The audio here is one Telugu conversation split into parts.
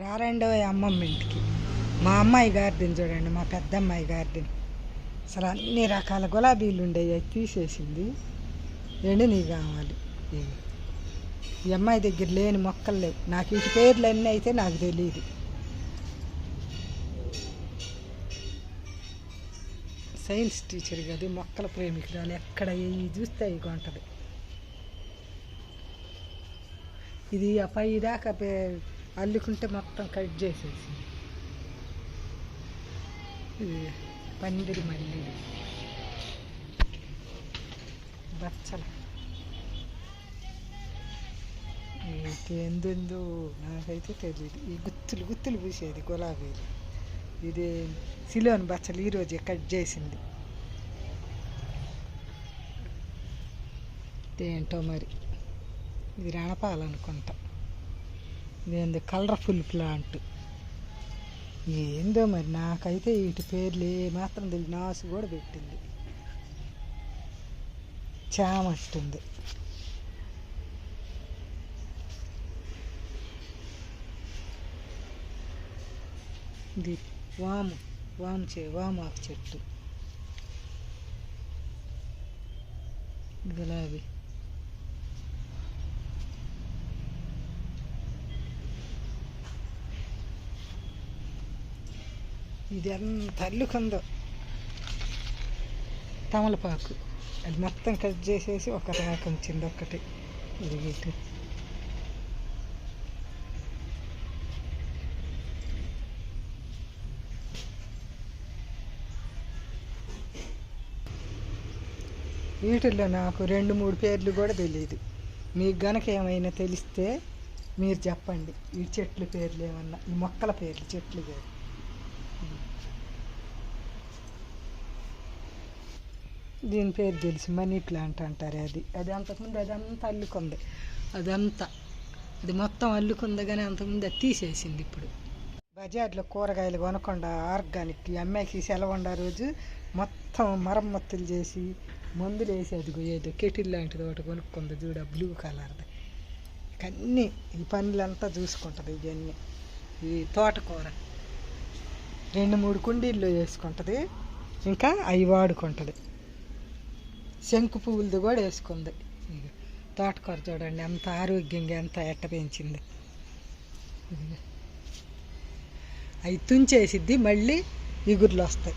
రారండో అమ్మమ్మ ఇంటికి. మా అమ్మాయి గార్డెన్ చూడండి మా పెద్దమ్మాయి గార్డెన్. అసలు అన్ని రకాల గులాబీలు ఉండేవి అవి తీసేసింది. రెండు నీ కావాలి. ఇవి. ఈ అమ్మాయి దగ్గర లేని మొక్కలు లేవు. నాకు ఇటు పేర్లు అన్నీ అయితే నాకు తెలియదు సైన్స్ టీచర్ కదా మొక్కల ప్రేమికురాలు ఎక్కడ ఇవి చూస్తే ఇవి కొంటది. ఇది ఆ పై దాకా పే- అల్లుకుంటే మొత్తం కట్ చేసేసి. ఇది పందిరి మల్లి. బచ్చల. ఇది నాకైతే తెలియదు ఈ గుత్తులు గుత్తులు పూసేది గులాబీలు. ఇది సిలోని బచ్చలు ఈరోజే కట్ చేసింది. ఏంటో మరి? ఇది రణపాలనుకుంటా. ఇదేంది? కలర్ఫుల్ ప్లాంట్ ఏందో మరి నాకైతే వీటి పేర్లు మాత్రం తెలియదు. నాసు కూడా పెట్టింది. చామట్టుంది ఇది వాము వాము చే వామాకు చెట్టు. గులాబీ ఇది ఎంత అల్లుకుందో. తమలపాకు. అది మొత్తం కట్ చేసేసి ఒక రకం చింద ఒక్కటి ఇది వీటిల్లో నాకు రెండు మూడు పేర్లు కూడా తెలియదు మీకు గనక ఏమైనా తెలిస్తే మీరు చెప్పండి. ఈ చెట్ల పేర్లు ఏమన్నా ఈ మొక్కల పేర్లు చెట్లు పేర్లు. దీని పేరు తెలిసి మనీ ప్లాంట్ అంటారు అది. అది అంతకుముందు అదంతా అల్లుకుంది. అదంతా. అది మొత్తం అల్లుకుంది కానీ అంతకుముందు అది తీసేసింది ఇప్పుడు. బజార్లో కూరగాయలు కొనకుండా ఆర్గానిక్ అమ్మాయికి సెలవు రోజు మొత్తం మరమ్మత్తులు చేసి మందులు వేసి అది ఏదో కెటిల్ లాంటిది ఒకటి కొనుక్కుంది చూడ బ్లూ కలర్ది ఇక అన్నీ ఈ పనులంతా చూసుకుంటుంది ఇవన్నీ. ఈ తోటకూర. రెండు మూడు కుండీల్లో వేసుకుంటుంది. ఇంకా అవి వాడుకుంటుంది. శంకు పువ్వులది కూడా వేసుకుంది. తోటకూర చూడండి ఎంత ఆరోగ్యంగా ఎంత ఎట్ట పెంచింది. అవి తుంచేసిద్ది మళ్ళీ ఇగుర్లు వస్తాయి.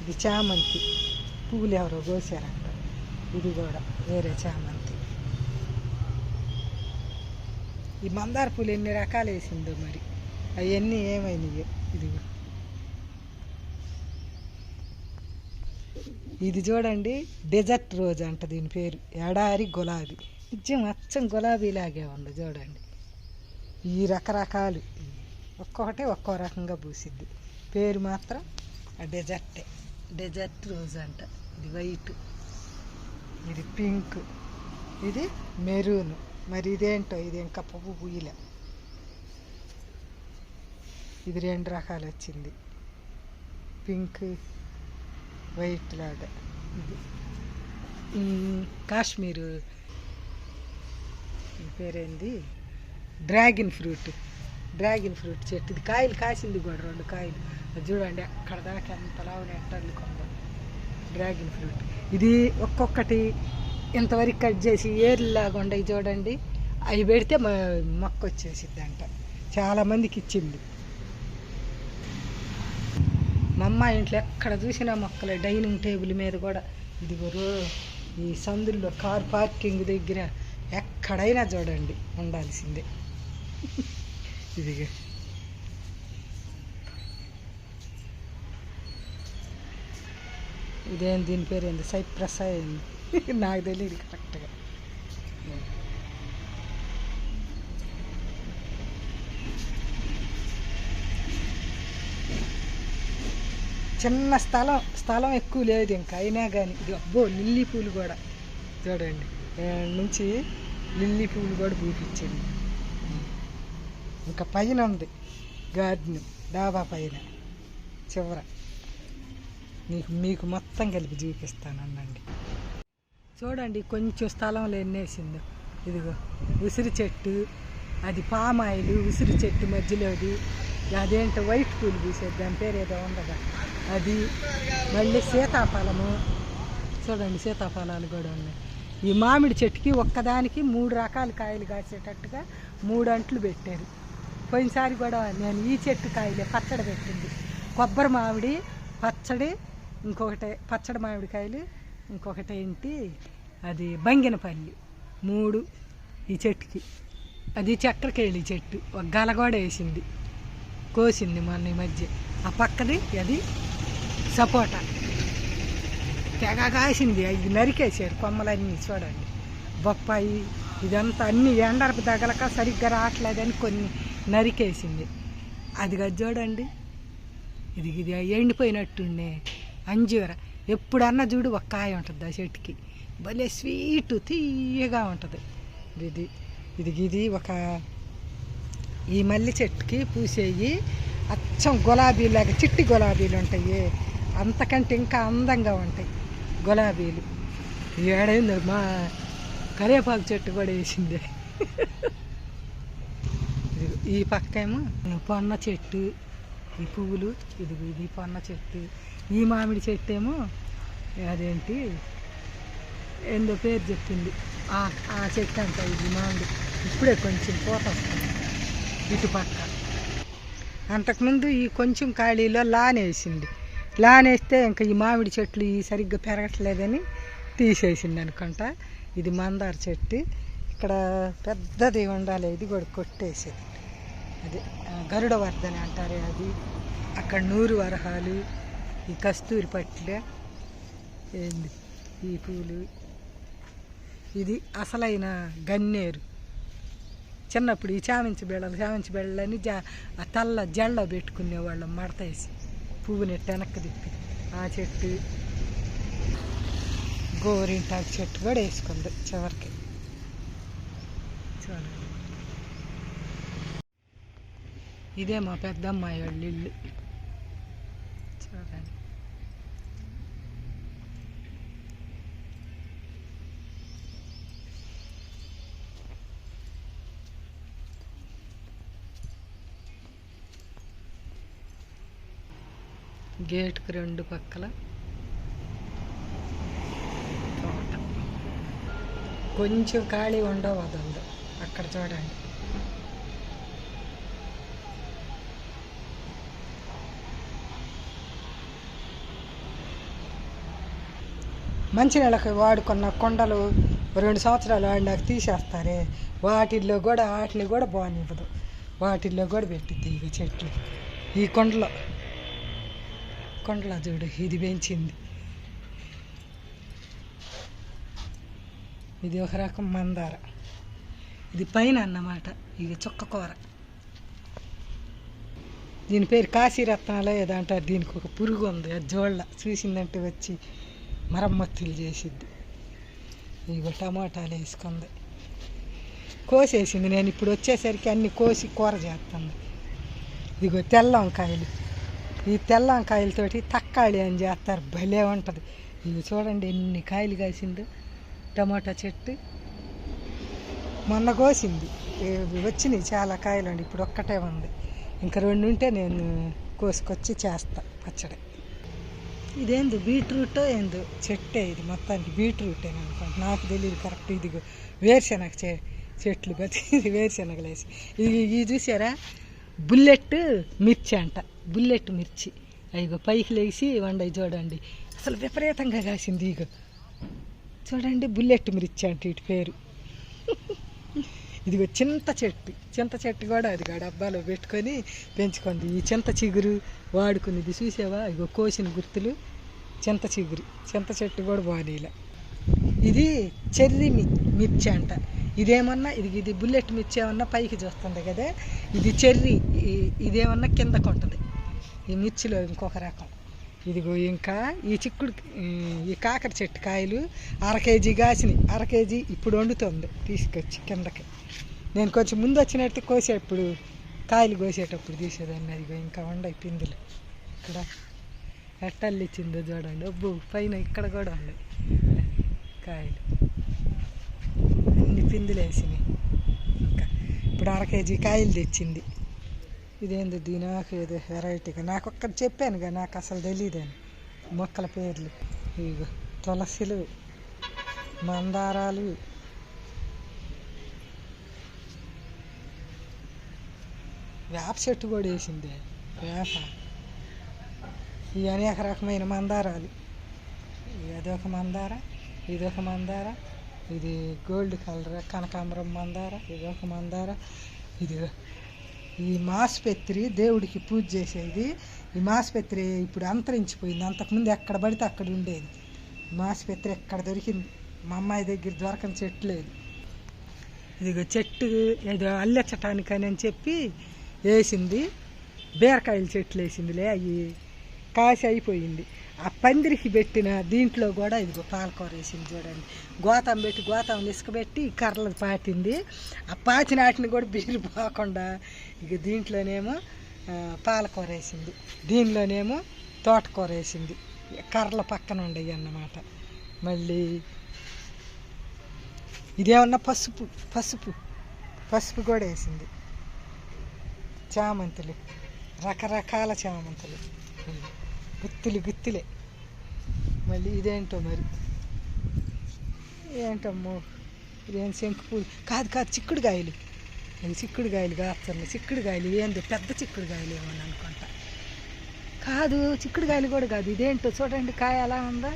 ఇది చామంతి. పువ్వులు ఎవరో కోసారంట. ఇది కూడా వేరే చామంతి. ఈ మందార పూలు ఎన్ని రకాలు వేసిందో మరి. అవన్నీ ఏమైనాయో ఇదిగో. ఇది చూడండి డెజర్ట్ రోజ్ అంట దీని పేరు. ఎడారి గులాబీ. నిజం అచ్చం గులాబీలాగే ఉంది చూడండి. ఈ రకరకాలు. ఒక్కొక్కటి ఒక్కో రకంగా పూసిద్ది. పేరు మాత్రం ఆ డెజర్టే డెజర్ట్ రోజ్ అంట. ఇది వైట్ ఇది పింక్ ఇది మెరూన్ మరి ఇదేంటో? ఇది ఇంకా పువ్వు పూయలే. ఇది రెండు రకాలు వచ్చింది. పింక్ వైట్ లాగా. ఇది. కాశ్మీరు పేరేంది? Dragon fruit. డ్రాగన్ ఫ్రూట్ చెట్టు. ఇది కాయలు కాసింది కూడా రెండు కాయలు. చూడండి అక్కడ దాకా ఎంత లావున ఎట్టర్లు కొంత డ్రాగన్ ఫ్రూట్. ఇది ఒక్కొక్కటి ఇంతవరకు కట్ చేసి ఏర్లాగా ఉండయి చూడండి. అవి పెడితే మ- మొక్క వచ్చేసిద్ది అంట చాలామందికి ఇచ్చింది. మా అమ్మ ఇంట్లో ఎక్కడ చూసినా మొక్కలే డైనింగ్ టేబుల్ మీద కూడా. ఇదిగో రో ఈ సందుల్లో కార్ పార్కింగ్ దగ్గర ఎక్కడైనా చూడండి ఉండాల్సిందే. ఇదిగో. ఇదేం దీని పేరు ఏంది సైప్రస్ నాకు తెలియదు కరెక్ట్ చిన్న స్థలం స్థలం ఎక్కువ లేదు ఇంకా. అయినా కానీ ఇది అబ్బో లిల్లీ పూలు కూడా. చూడండి. నుంచి లిల్లీ పూలు కూడా పూపించింది ఇంకా పైన ఉంది గార్డెన్ డాబా పైన చివర. మీకు మీకు మొత్తం కలిపి చూపిస్తానండి చూడండి కొంచెం స్థలంలో ఎన్నేసిందో ఇదిగో ఉసిరి చెట్టు అది పామాయిలు ఉసిరి చెట్టు మధ్యలోది అదేంటో వైట్ పూలు పూసేది. దాని పేరు ఏదో ఉండదా అది. మళ్ళీ సీతాఫలము. చూడండి సీతాఫలాలు కూడా ఉన్నాయి. ఈ మామిడి చెట్టుకి ఒక్కదానికి మూడు రకాల కాయలు కాసేటట్టుగా మూడు అంట్లు పెట్టారు. పోయినసారి కూడా నేను ఈ చెట్టు కాయలే పచ్చడి పెట్టింది. కొబ్బరి మామిడి పచ్చడి ఇంకొకటి పచ్చడి మామిడికాయలు ఇంకొకటి ఏంటి? అది బంగినపల్లి. మూడు ఈ చెట్టుకి. అది చక్కెరకేళి చెట్టు. ఒక గల కూడా వేసింది. కోసింది మొన్న ఈ మధ్య. ఆ పక్కది అది సపోటా. తెగ కాసింది అది నరికేసారు కొమ్మలన్నీ చూడండి. బొప్పాయి ఇదంతా అన్ని ఎండరపు తగలక సరిగ్గా రావట్లేదని కొన్ని నరికేసింది. అది కదా చూడండి. ఇది ఇది ఎండిపోయినట్టుండే. అంజీవర ఎప్పుడన్నా చూడు ఒక కాయ ఉంటుంది ఆ చెట్టుకి. భలే స్వీట్ తీయగా ఉంటుంది. ఇది ఇది ఇది ఒక ఈ మల్లె చెట్టుకి పూసేయి అచ్చం గులాబీలాగా చిట్టి గులాబీలు ఉంటాయి. అంతకంటే ఇంకా అందంగా ఉంటాయి. గులాబీలు. ఏడైంది మా కరివేపాకు చెట్టు కూడా వేసింది. ఈ పక్కేమో పొన్న చెట్టు ఈ పువ్వులు ఇది ఇది పొన్న చెట్టు ఈ మామిడి చెట్టు ఏమో అదేంటి ఏందో పేరు చెప్పింది. ఆ ఆ చెట్టు అంట ఇది మామిడి. ఇప్పుడే కొంచెం పూత వస్తుంది. ఇటు పక్క. అంతకుముందు ఈ కొంచెం ఖాళీలో లానేసింది. లానేస్తే ఇంకా ఈ మామిడి చెట్లు ఈ సరిగ్గా పెరగట్లేదని తీసేసింది అనుకుంటా. ఇది మందార చెట్టు. ఇక్కడ పెద్దది ఉండాలి. ఇది కూడా కొట్టేసేది. అది ఆ, గరుడ అంటారే అది. అక్కడ నూరు వరహాలు ఈ కస్తూరి పట్ల ఏంది ఈ పూలు. ఇది అసలైన గన్నేరు. చిన్నప్పుడు ఈ చామించి బిళ్ళలు చామించి బిళ్ళని జా ఆ తల్ల జళ్ళ పెట్టుకునేవాళ్ళం మడత పువ్వుని పువ్వు వెనక్కి తిప్పి ఆ చెట్టు గోరింటాకు చెట్టు కూడా వేసుకుంది చివరికి. చూడండి. ఇదే మా పెద్దమ్మాయి వాళ్ళ ఇల్లు. చూడండి. గేట్కి రెండు పక్కల తోట. కొంచెం ఖాళీ ఉండవు అక్కడ చూడండి. మంచినీళ్ళకి వాడుకున్న కొండలు రెండు సంవత్సరాలు వాడినాక తీసేస్తారే. వాటిల్లో కూడా వాటిని కూడా బాగానివ్వదు. వాటిల్లో కూడా పెట్టిద్ది ఇక చెట్లు. ఈ కొండలో కొండలా చూడు ఇది పెంచింది ఇది ఒక రకం మందార. ఇది పైన అన్నమాట ఇది చుక్క కూర. దీని పేరు కాశీరత్నాలు ఏదంటారు దీనికి ఒక పురుగు ఉంది అది జోళ్ళ చూసిందంటే వచ్చి మరమ్మత్తులు చేసిద్ది. ఇగో టమాటాలు వేసుకుంది. కోసేసింది నేను ఇప్పుడు వచ్చేసరికి అన్ని కోసి కూర చేస్తాను ఇదిగో తెల్ల వంకాయలు ఈ తెల్లం కాయలతోటి తక్కాళి అని చేస్తారు. భలే ఉంటుంది. ఇది చూడండి ఎన్ని కాయలు కాసిందో. టమాటా చెట్టు. మొన్న కోసింది. వచ్చినాయి చాలా కాయలు అండి. ఇప్పుడు ఒక్కటే ఉంది. ఇంకా రెండు ఉంటే నేను కోసుకొచ్చి చేస్తా పచ్చడి. ఇదేంది? బీట్రూట్ ఏందో? చెట్టే ఇది మొత్తానికి. బీట్రూట్ అనుకోండి. నాకు తెలియదు కరెక్ట్. ఇది వేరుశెనగ చె చెట్లు కదా ఇది ఇది ఇది చూసారా? బుల్లెట్ మిర్చి అంట. బుల్లెట్ మిర్చి. అయిగో పైకి లేచి వండాయి చూడండి. అసలు విపరీతంగా కాసింది ఇగో. చూడండి బుల్లెట్ మిర్చి అంట ఇటు పేరు. ఇదిగో చింత చెట్టు. చింత చెట్టు కూడా అది డబ్బాలో పెట్టుకొని పెంచుకుంది. ఈ చింత చిగురు వాడుకునేది చూసావా? ఇగో కోసిన గుర్తులు. చింత చిగురు. చింత చెట్టు కూడా బాగానేలా ఇది చెర్రీ మిర్చి అంట. ఇదేమన్నా ఇది ఇది బుల్లెట్ మిర్చి ఏమన్నా పైకి చూస్తుంది కదా. ఇది చెర్రీ ఇదేమన్నా కిందకు ఉంటుంది ఈ మిర్చిలో ఇంకొక రకం. ఇదిగో ఇంకా ఈ చిక్కుడు ఈ- కాకర చెట్టు కాయలు అర కేజీ కాసినాయి. అర కేజీ ఇప్పుడు వండుతుంది. తీసుకొచ్చి కిందకి. నేను కొంచెం ముందు వచ్చినట్టు కోసేటప్పుడు కాయలు కోసేటప్పుడు తీసేదాన్ని. అదిగో ఇంకా ఉండయి పిందులు. ఇక్కడ ఎట్టల్లిచ్చిందో చూడండి. అబ్బు పైన ఇక్కడ కూడా ఉన్నాయి కాయలు. అన్ని పిందులు వేసినాయి ఇంకా ఇప్పుడు అర కేజీ కాయలు తెచ్చింది. ఇదేంది దీని ఏదో వెరైటీగా నాకు ఒక్కటి చెప్పానుగా నాకు అసలు తెలియదని మొక్కల పేర్లు. ఇగో తులసిలు మందారాలు. వేప చెట్టు కూడా వేసింది. వేప. ఇవి అనేక రకమైన మందారాలు. ఏదో అదొక మందార ఇదొక మందార. ఇది గోల్డ్ కలర్ కనకాంబరం మందార ఇది ఒక మందార ఇది ఈ మాసుపెత్రి దేవుడికి పూజ చేసేది. ఈ మాసుపెత్రి ఇప్పుడు అంతరించిపోయింది. అంతకుముందు ఎక్కడ పడితే అక్కడ ఉండేది. మాసుపెత్రి ఎక్కడ దొరికింది? మా అమ్మాయి దగ్గర దొరకని చెట్టు లేదు. ఇదిగో చెట్టు ఏదో అల్లెచ్చటానికని అని చెప్పి వేసింది. బీరకాయల చెట్లు వేసిందిలే. అవి కాసి అయిపోయింది. ఆ పందిరికి పెట్టిన దీంట్లో కూడా ఇదిగో పాలకూర వేసింది చూడండి. గోతం పెట్టి గోతం ఇసుక పెట్టి కర్రలు పాటింది ఆ పాచి నాటిని కూడా బీరు పోకుండా ఇక దీంట్లోనేమో పాలకూర వేసింది. దీనిలోనేమో తోటకూర వేసింది. కర్రల పక్కన ఉండేవి అన్నమాట. మళ్ళీ ఇదేమన్నా పసుపు పసుపు పసుపు కూడా వేసింది. చామంతులు రకరకాల చామంతులు. గుత్తులు గుత్తులే. మళ్ళీ ఇదేంటో మరి? ఏంటమ్మో? ఇదేం శంకు పూలు? కాదు కాదు చిక్కుడుకాయలు కాయలు. చిక్కుడుకాయలు చిక్కుడు కాయలు ఏంది? పెద్ద చిక్కుడుకాయలు ఏమని అనుకుంటా. కాదు చిక్కుడుకాయలు కూడా కాదు. ఇదేంటో చూడండి కాయ ఎలా ఉందా?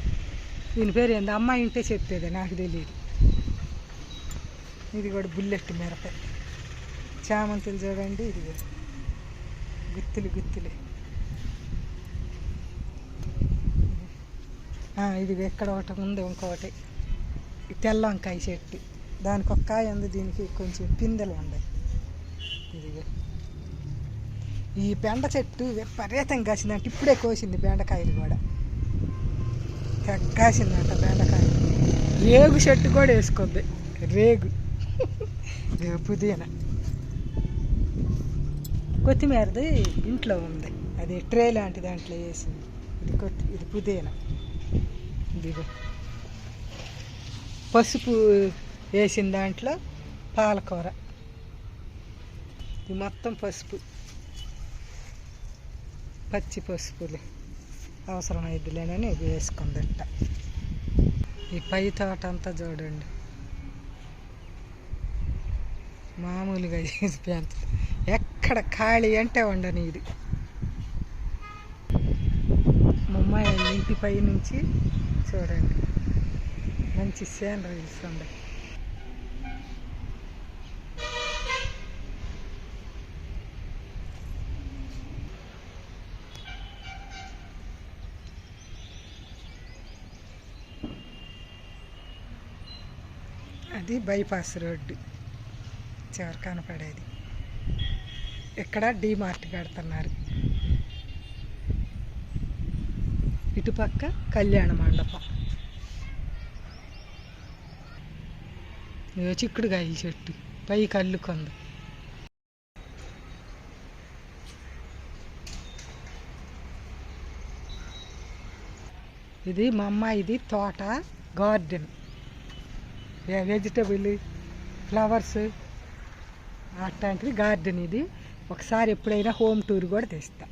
దీని పేరు ఏంది? అమ్మాయి ఉంటే చెప్పేది నాకు తెలియదు. ఇది కూడా బుల్లెట్ మిరప. చామంతులు చూడండి ఇది గుత్తులు గుత్తులే. ఇది ఎక్కడ ఒకటి ఉంది ఇంకొకటి. తెల్ల వంకాయ చెట్టు. దానికి ఒక కాయ ఉంది దీనికి కొంచెం పిందెలు ఉన్నాయి. ఇది ఈ బెండ చెట్టు విపరీతంగా కాసిందంటే ఇప్పుడే కోసింది బెండకాయలు కూడా. కాసిందంట బెండకాయలు రేగు చెట్టు కూడా వేసుకుంది. రేగు. ఇదిగో పుదీనా. కొత్తిమీరది ఇంట్లో ఉంది. అది ట్రే లాంటి దాంట్లో వేసింది. ఇది కొత్తి ఇది పుదీనా. ఇదిగో. పసుపు వేసిన దాంట్లో పాలకూర. ఇది మొత్తం పసుపు. పచ్చి పసుపులు. అవసరమైద్దిలేనని ఇది వేసుకుందట. ఈ పై తోట అంతా చూడండి. మామూలుగా చేసి పెంచ ఎక్కడ ఖాళీ అంటే ఉండని ఇది. ముమ్మాయి ఇంటి పై నుంచి చూడండి. మంచి సీనరీస్ ఉన్నాయి అది బైపాస్ రోడ్డు. చివరి కనపడేది. ఇక్కడ డీమార్ట్ కడుతున్నారు. ఇటుపక్క కళ్యాణ మండపం. ఇదిగో చిక్కుడుకాయ చెట్టు. కళ్ళు కొంద. ఇది మా అమ్మాయిది తోట గార్డెన్. వెజిటబుల్ ఫ్లవర్స్ అట్లాంటిది గార్డెన్ ఇది. ఒకసారి ఎప్పుడైనా హోమ్ టూర్ కూడా తెస్తా.